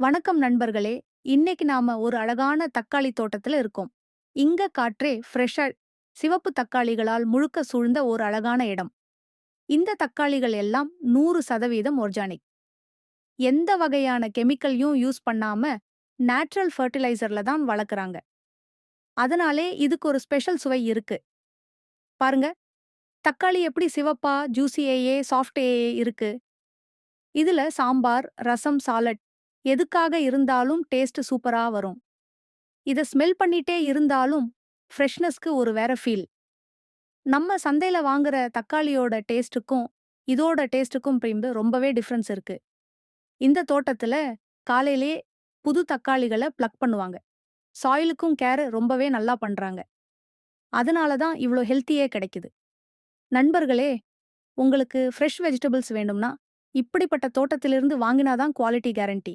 வணக்கம் நண்பர்களே. இன்னைக்கு நாம ஒரு அழகான தக்காளி தோட்டத்துல இருக்கோம். இங்க காற்றே ஃப்ரெஷ்ஷா சிவப்பு தக்காளிகளால் முழுக்க சூழ்ந்த ஒரு அழகான இடம். இந்த தக்காளிகள் எல்லாம் நூறு சதவீதம் ஒர்ஜானிக் எந்த வகையான கெமிக்கலையும் யூஸ் பண்ணாம நேச்சுரல் ஃபர்டிலைசர்ல தான் வளர்க்குறாங்க. அதனாலே இதுக்கு ஒரு ஸ்பெஷல் சுவை இருக்கு. பாருங்க. தக்காளி எப்படி சிவப்பா ஜூசியேயே சாஃப்டேயே இருக்கு. இதுல சாம்பார் ரசம் சாலட் எதுக்காக இருந்தாலும் டேஸ்ட் சூப்பரா வரும். இத ஸ்மெல் பண்ணிட்டே இருந்தாலும் ஃப்ரெஷ்னஸ்க்கு ஒரு வேற ஃபீல் நம்ம சந்தையில வாங்குற தக்காளியோட டேஸ்ட்டுக்கும் இதோட டேஸ்ட்டுக்கும் பிரிந்து ரொம்பவே டிஃப்ரென்ஸ் இருக்கு. இந்த தோட்டத்துல காலையிலே புது தக்காளிகளை பிளக் பண்ணுவாங்க. சாயிலுக்கும் கேர் ரொம்பவே நல்லா பண்றாங்க. அதனால தான் இவ்ளோ ஹெல்த்தியே கிடைக்குது. நண்பர்களே உங்களுக்கு ஃப்ரெஷ் வெஜிடபிள்ஸ் வேண்டும்னா இப்படிப்பட்ட தோட்டத்திலிருந்து வாங்கினாதான் குவாலிட்டி கேரண்டி